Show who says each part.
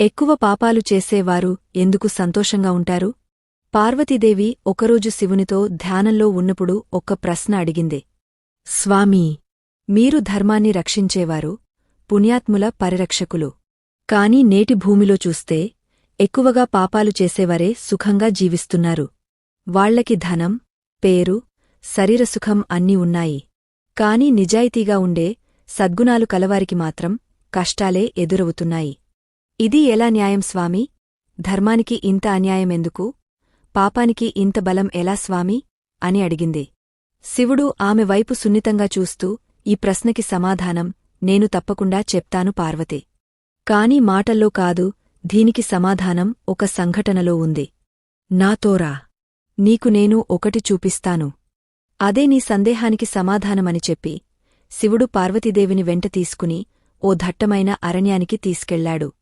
Speaker 1: ఎక్కువ పాపాలు చేసేవారు ఎందుకు సంతోషంగా ఉంటారు? పార్వతీదేవి ఒకరోజు శివునితో ధ్యానంలో ఉన్నప్పుడు ఒక్క ప్రశ్న అడిగింది. స్వామీ మీరు ధర్మాన్ని రక్షించేవారు పుణ్యాత్ముల పరిరక్షకులు. కాని నేటి భూమిలో చూస్తే ఎక్కువగా పాపాలు చేసేవారే సుఖంగా జీవిస్తున్నారు. వాళ్ళకి ధనం పేరు శరీరసుఖం అన్నీ ఉన్నాయి. కాని నిజాయితీగా ఉండే సద్గుణాలు కలవారికి మాత్రం కష్టాలే ఎదురవుతున్నాయి. ఇది ఎలా న్యాయం స్వామీ? ధర్మానికి ఇంత అన్యాయమెందుకు పాపానికి ఇంత బలం ఎలా స్వామీ? అని అడిగింది. శివుడు ఆమె వైపు సున్నితంగా చూస్తూ ఈ ప్రశ్నకి సమాధానం నేను తప్పకుండా చెప్తాను పార్వతే. కాని మాటల్లో కాదు దీనికి సమాధానం ఒక సంఘటనలో ఉంది. నాతోరా నీకు నేను ఒకటి చూపిస్తాను. అదే నీ సందేహానికి సమాధానమని చెప్పి శివుడు పార్వతీదేవిని వెంట తీసుకుని ఓ దట్టమైన అరణ్యానికి తీసుకెళ్ళాడు.